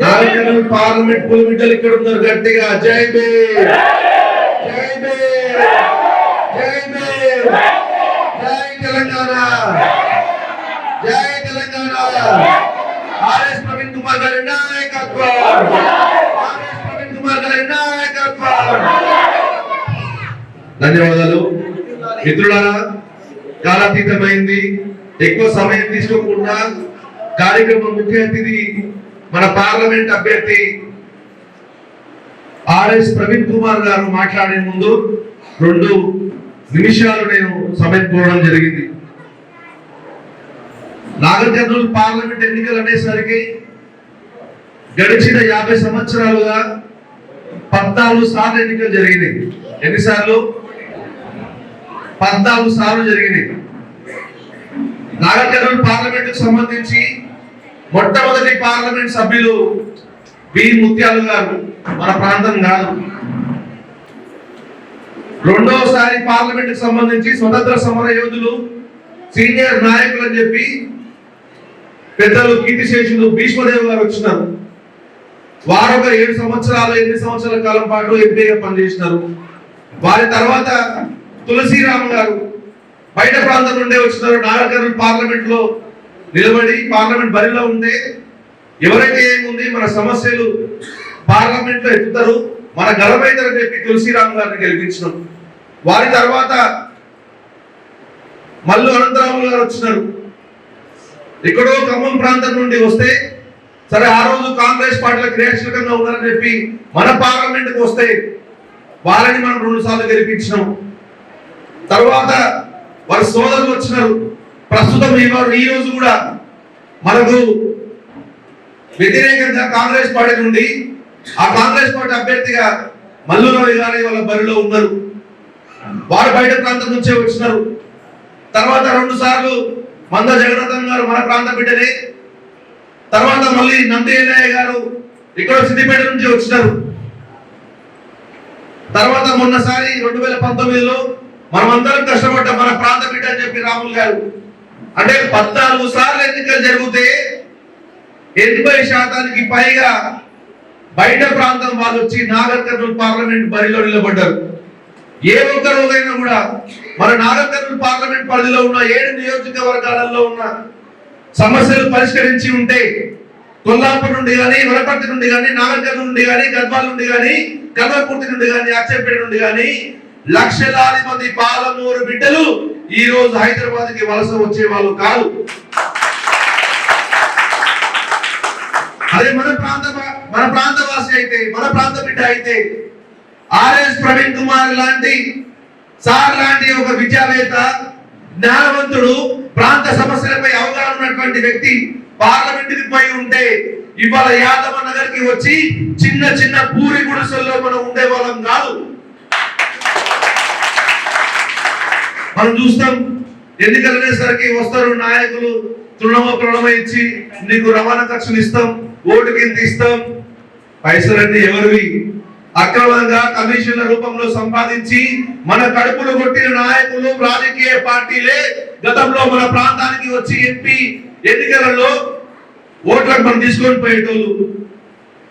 నాలుగు పార్లమెంట్ పులి బిడ్డలు ఇక్కడ ఉన్నారు గట్టిగా. జై భీమ్! జై భీమ్! జై భీమ్! జై తెలంగాణ! జై తెలంగాణ! ఆర్ఎస్ ప్రవీణ్ కుమార్ గారి నాయకత్వం! ఆర్ఎస్ ప్రవీణ్ కుమార్ గారి నాయకత్వం! ధన్యవాదాలు. మిత్రులారా కాలాతీతమైంది. ఎక్కువ సమయం తీసుకోకుండా కార్యక్రమం ముఖ్య అతిథి మన పార్లమెంట్ అభ్యర్థి ఆర్ఎస్ ప్రవీణ్ కుమార్ గారు మాట్లాడే ముందు రెండు నిమిషాలు నేను సమయం కోరడం జరిగింది. నాగర్ కర్నూలు పార్లమెంట్ ఎన్నికలు అనేసరికి గడిచిన యాభై సంవత్సరాలుగా పద్నాలుగు సార్లు ఎన్నికలు జరిగినాయి. ఎన్నిసార్లు? పద్నాలుగు సార్లు జరిగినాయి. నాగర్ కర్నూలు పార్లమెంట్కు సంబంధించి మొట్టమొదటి పార్లమెంట్ సభ్యులు బి. ముత్యాలు గారు మన ప్రాంతం కాదు. రెండవసారి పార్లమెంట్ సంబంధించి స్వతంత్ర సమర యోధులు సీనియర్ నాయకులు అని చెప్పి పెద్దలు కీర్తిశేషులు భీష్మదేవ్ గారు వచ్చినారు. వారు ఒక ఏడు సంవత్సరాలు ఎనిమిది సంవత్సరాల కాలం పాటు ఎంపీగా పనిచేసినారు. వారి తర్వాత తులసిరామ్ గారు బయట ప్రాంతం నుండే వచ్చినారు. నాగర్ పార్లమెంట్లో నిలబడి పార్లమెంట్ బరిలో ఉంటే ఎవరైతే ఏముంది మన సమస్యలు పార్లమెంట్లో ఎత్తుతారు మన గలమైతారని చెప్పి తులసిరామ్ గారిని గెలిపించినాం. వారి తర్వాత మల్లు అనంతరాములు గారు వచ్చినారు. ఎక్కడో ఖమ్మం ప్రాంతం నుండి వస్తే సరే ఆ రోజు కాంగ్రెస్ పార్టీలో క్రియాశీలకంగా ఉన్నారని చెప్పి మన పార్లమెంట్కు వస్తే వారిని మనం రెండు సార్లు గెలిపించినాం. తర్వాత వారి సోదరులు వచ్చినారు. ప్రస్తుతం ఈ వారు ఈ రోజు కూడా మనకు వ్యతిరేకంగా కాంగ్రెస్ పార్టీ నుండి ఆ కాంగ్రెస్ పార్టీ అభ్యర్థిగా మల్లు రవి గారి వాళ్ళ బరిలో ఉన్నారు. వారు బయట ప్రాంతం నుంచే వచ్చినారు. తర్వాత రెండు సార్లు మంద జగన్నాథన్ గారు మన ప్రాంత బిడ్డనే తర్వాత మళ్ళీ నంది గారు ఇక్కడ సిద్దిపేట నుంచి వచ్చినారు. తర్వాత మొన్నసారి రెండు వేల పంతొమ్మిదిలో మనమందరం కష్టపడ్డ మన ప్రాంత బిడ్డ అని చెప్పి రాములు గారు అంటే పద్నాలుగు సార్లు ఎన్నికలు జరిగితే ఎనభై శాతానికి పైగా బయట ప్రాంతం వాళ్ళు వచ్చి నాగర్ కర్నూలు పార్లమెంట్ బరిలో నిలబడ్డారు. ఏ ఒక్క రోజైనా కూడా మన నాగర్ కర్నూలు పార్లమెంట్ పరిధిలో ఉన్న ఏడు నియోజకవర్గాలలో ఉన్న సమస్యలు పరిష్కరించి ఉంటే కొల్లాపూర్ నుండి కానీ వనపర్తి నుండి కానీ నాగర్కర్ నుండి కానీ గద్వాల నుండి కానీ కల్వకుర్తి నుండి కానీ అచ్చంపేట నుండి కానీ లక్షలాది మంది పాలమూరు బిడ్డలు ఈ రోజు హైదరాబాద్కి వలస వచ్చే వాళ్ళు కాదు. అదే మన ప్రాంత మన ప్రాంతవాసి అయితే మన ప్రాంత బిడ్డ అయితే ఆర్ఎస్ ప్రవీణ్ కుమార్ లాంటి సార్ లాంటి ఒక విద్యావేత్త జ్ఞానవంతుడు ప్రాంత సమస్యలపై అవగాహన ఉన్నటువంటి వ్యక్తి పార్లమెంట్కి పోయి ఉంటే ఇవాళ యాదవ నగర్కి వచ్చి చిన్న చిన్న పూరి గుడిసెల్లో మనం ఉండే వాళ్ళం కాదు. మనం చూస్తాం ఎన్నికలు అనేసరికి వస్తారు నాయకులు తృణమో ప్రణమ ఇచ్చి నీకు రవాణా ఖర్చులు ఇస్తాం ఓటు కింద ఇస్తాం. పైసలన్నీ ఎవరివి? అక్రమంగా కమిషన్ల రూపంలో సంపాదించి మన కడుపులు కొట్టిన నాయకులు రాజకీయ పార్టీలే గతంలో మన ప్రాంతానికి వచ్చి ఎంపీ ఎన్నికలలో ఓట్లకు మనం తీసుకొని పోయేటోళ్ళు.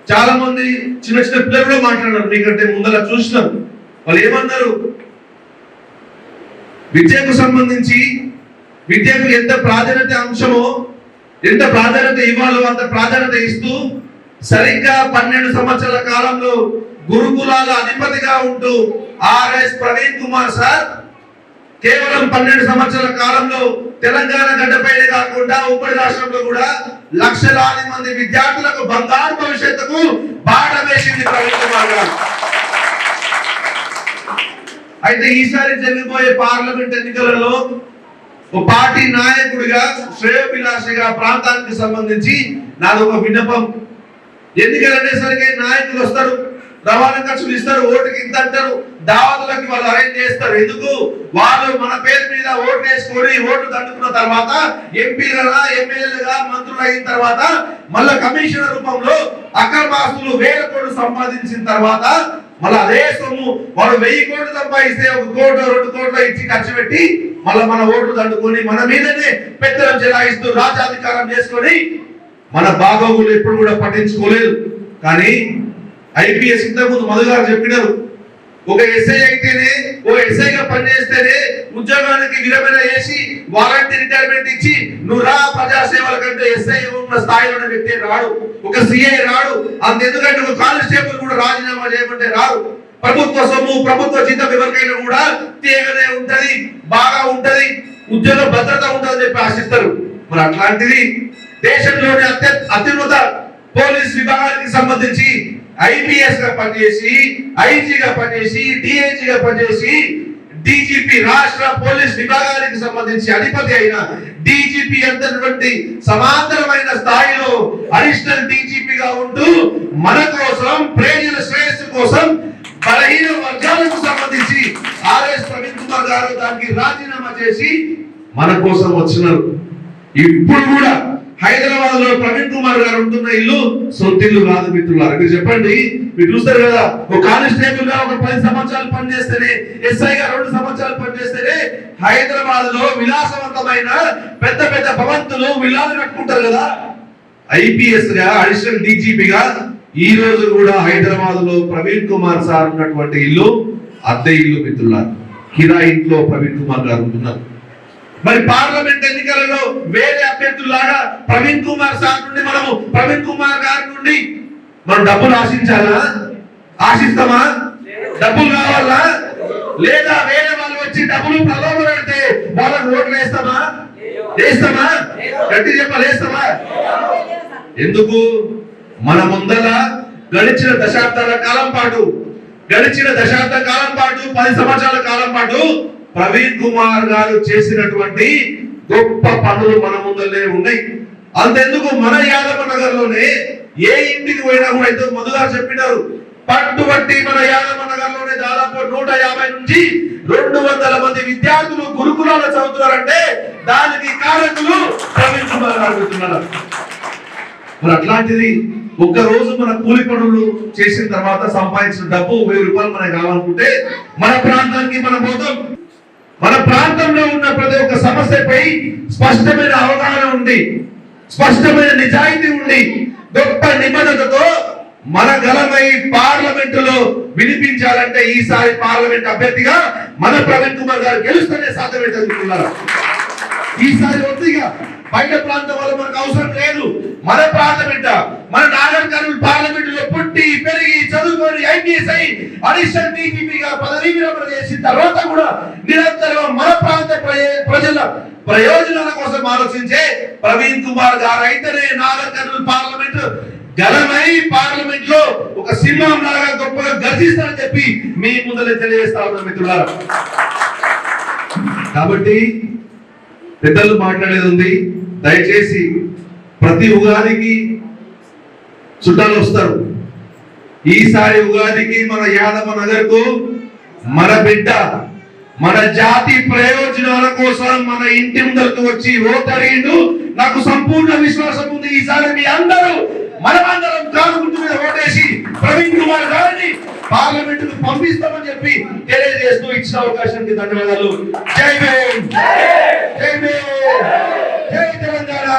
చాలా మంది చిన్న చిన్న పిల్లలు కూడా మాట్లాడారు మీకంటే ముందర చూసినాం వాళ్ళు ఏమన్నారు? విద్యకు సంబంధించి విద్యకు ఎంత ప్రాధాన్యత అంశమో ఎంత ప్రాధాన్యత ఇవ్వాలో అంత ప్రాధాన్యత ఇస్తూ సరిగ్గా పన్నెండు సంవత్సరాల కాలంలో గురుకులాల అధిపతిగా ఉంటూ ఆర్ఎస్ ప్రవీణ్ కుమార్ సార్ కేవలం పన్నెండు సంవత్సరాల కాలంలో తెలంగాణ గడ్డపైనే కాకుండా ఉమ్మడి రాష్ట్రంలో కూడా లక్షలాది మంది విద్యార్థులకు బంగారు భవిష్యత్తుకు బాట వేసింది ప్రవీణ్ కుమార్ గారు. అయితే ఈసారి జరిగిపోయే పార్లమెంట్ ఎన్నికలలో ఒక పార్టీ నాయకుడిగా శ్రేయోభిలాషిగా ప్రాంతానికి సంబంధించి నాది ఒక విన్నపం. ఎన్నికలు అనేసరికి నాయకులు వస్తారు రవాణా ఖర్చులు ఇస్తారు ఓటుకి ఇంత అంటారు దావతులకి వాళ్ళు అరేంజ్ చేస్తారు. ఎందుకు? వాళ్ళు మన పేరు మీద ఓటు వేసుకొని ఓటు దండుకున్న తర్వాత ఎంపీలుగా ఎమ్మెల్యేలుగా మంత్రులు అయిన తర్వాత మళ్ళా కమిషనర్ రూపంలో అక్రమాస్తులు వేల కోట్లు సంపాదించిన తర్వాత మళ్ళీ అదే సొమ్ము వాడు వెయ్యి కోట్లు సంపాదిస్తే ఒక కోటు రెండు కోట్లు ఇచ్చి ఖర్చు పెట్టి మళ్ళీ మన ఓట్లు దండుకొని మన మీదనే పెద్దలు చెలాయిస్తూ రాజాధికారం చేసుకొని మన బాగోగులు ఎప్పుడు కూడా పట్టించుకోలేదు. కానీ ఐపీఎస్ ఇంతకుముందు మధు గారు చెప్పినారు ఒక ఎస్ఐ అయితేనే ఓ ఎస్ఐగా పనిచేస్తేనే ఉద్యోగానికి విరమణ చేసి వాలంటీర్ రిటైర్మెంట్ ఇచ్చి నువ్వు రా ప్రజా సేవల కంటే ఎస్ఐ ఉన్న స్థాయిలో ఉన్న వ్యక్తి రాడు. ఒక సిఐ రాడు. అంత ఎందుకంటే ఒక కానిస్టేబుల్ కూడా రాజీనామా చేయమంటే రాడు. ప్రభుత్వ సొమ్ము ప్రభుత్వ జీతం ఎవరికైనా కూడా తీగనే ఉంటది బాగా ఉంటది ఉద్యోగ భద్రత ఉంటదని చెప్పి ఆశిస్తారు. మరి అట్లాంటిది దేశంలోని అత్య అత్యున్నత పోలీస్ విభాగానికి సంబంధించి ఐపీఎస్గా పనిచేసి ఐజీగా పనిచేసి డిఐజీగా పనిచేసి డీజీపీ రాష్ట్ర పోలీస్ విభాగానికి సంబంధించి అధిపతి అయిన డీజీపీ అంతటువంటి సమాంతరమైన స్థాయిలో అరిష్ట మన కోసం ప్రజల శ్రేయస్సు కోసం బలహీన వర్గాలకు సంబంధించి ఆర్ఎస్ ప్రవీణ్ కుమార్ గారు దానికి రాజీనామా చేసి మన కోసం వచ్చినారు. ఇప్పుడు కూడా హైదరాబాద్లో ప్రవీణ్ కుమార్ గారు ఉంటున్న ఇల్లు సొంత ఇల్లు కాదు మిత్రులారు. మీరు చెప్పండి మీరు చూస్తారు కదా ఒక కానిస్టేబుల్గా ఒక పది సంవత్సరాలు పనిచేస్తేనే ఎస్ఐ గా రెండు సంవత్సరాలు పనిచేస్తేనే హైదరాబాద్లో విలాసవంతమైన పెద్ద పెద్ద భవంతులు విల్లాలు కట్టుకుంటారు కదా. ఐపీఎస్గా అడిషనల్ డీజీపీగా ఈ రోజు కూడా హైదరాబాద్లో ప్రవీణ్ కుమార్ సార్ ఉన్నటువంటి ఇల్లు అద్దె ఇల్లు మిత్రులారు. కిరా ఇంట్లో ప్రవీణ్ కుమార్ గారు ఉంటున్నారు మరి పార్లమెంట్ ఎన్నికలలో వేరే అభ్యర్థులాగా ప్రవీణ్ కుమార్ సార్ నుండి మనము ప్రవీణ్ కుమార్ గారి నుండి మనం డబ్బులు ఆశించాలా? ఆశిస్తామా? డబ్బులు కావాలా? లేదా వేరే వాళ్ళు వచ్చి డబ్బులు ప్రలోభ పెడితే వాళ్ళకు ఓట్లు వేస్తామా? వేస్తామా? గట్టి చెప్పాలి వేస్తామా? ఎందుకు? మన ముందర గడిచిన దశాబ్దాల కాలం పాటు గడిచిన దశాబ్ద కాలం పాటు పది సంవత్సరాల కాలం పాటు ప్రవీణ్ కుమార్ గారు చేసినటువంటి గొప్ప పనులు మన ముందరనే ఉన్నాయి. అంతెందుకు మన యాదవ నగర్లోనే ఏ ఇంటికి పోయినా కూడా అయితే ముందుగా చెప్పినారు. పట్టుబట్టి మన యాదవ నగర్లోనే దాదాపు నూట యాభై నుంచి రెండు వందల మంది విద్యార్థులు గురుకులాలు చదువుతున్నారంటే దానికి కారకులు ప్రవీణ్ కుమార్ గారు మరి అట్లాంటిది ఒక్క రోజు మన కూలి పనులు చేసిన తర్వాత సంపాదించిన డబ్బు వెయ్యి రూపాయలు మనకి కావాలనుకుంటే మన ప్రాంతానికి మనం పోతాం. మన ప్రాంతంలో ఉన్న ప్రతి ఒక్క సమస్యపై స్పష్టమైన అవగాహన ఉంది. స్పష్టమైన నిజాయితీ ఉంది. గొప్ప నిబద్ధతతో మన గలమై పార్లమెంటులో వినిపించాలంటే ఈసారి పార్లమెంట్ అభ్యర్థిగా మన ప్రవీణ్ కుమార్ గారు గెలుస్తూనే సాధ్యమే చదువుకున్నారు ఈసారి వద్దిగా బయట ప్రాంతం వల్ల మనకు అవసరం లేదు. మన పార్లమెంట్ మన నాగర్ కర్నూలు పార్లమెంట్లో పుట్టి పెరిగి చదువుకొని ఐపీఎస్ అయి అడిషనల్గా పదవీ విరమణ చేసిన తర్వాత కూడా నిరంతరం మన ప్రాంత ప్రజల ప్రయోజనాల కోసం ఆలోచించే ప్రవీణ్ కుమార్ గారు అయితేనే నాగర్ కర్నూలు పార్లమెంట్ గలమై పార్లమెంట్లో ఒక సింహం లాగా గొప్పగా గర్జిస్తారని చెప్పి మీ ముందరే తెలియజేస్తా ఉన్నాను మిత్రులారా. కాబట్టి పెద్దలు మాట్లాడేది ఉంది. దయచేసి ప్రతి ఉగాదికి చుట్టాలు వస్తారు. ఈసారి ఉగాదికి మన యాదవ నగర్కు మన బిడ్డ మన జాతి ప్రయోజనాల కోసం మన ఇంటి ముందరకు వచ్చి ఓటరిండు నాకు సంపూర్ణ విశ్వాసం ఉంది. ఈసారి మీ అందరూ మనమందరం కానుకుంటు మీద ఓటేసి ప్రవీణ్ కుమార్ గారిని పార్లమెంట్కు పంపిస్తామని చెప్పి తెలియజేస్తూ ఇచ్చిన అవకాశానికి ధన్యవాదాలు. జై భీమ్! జై భీమ్! జై తెలంగాణ!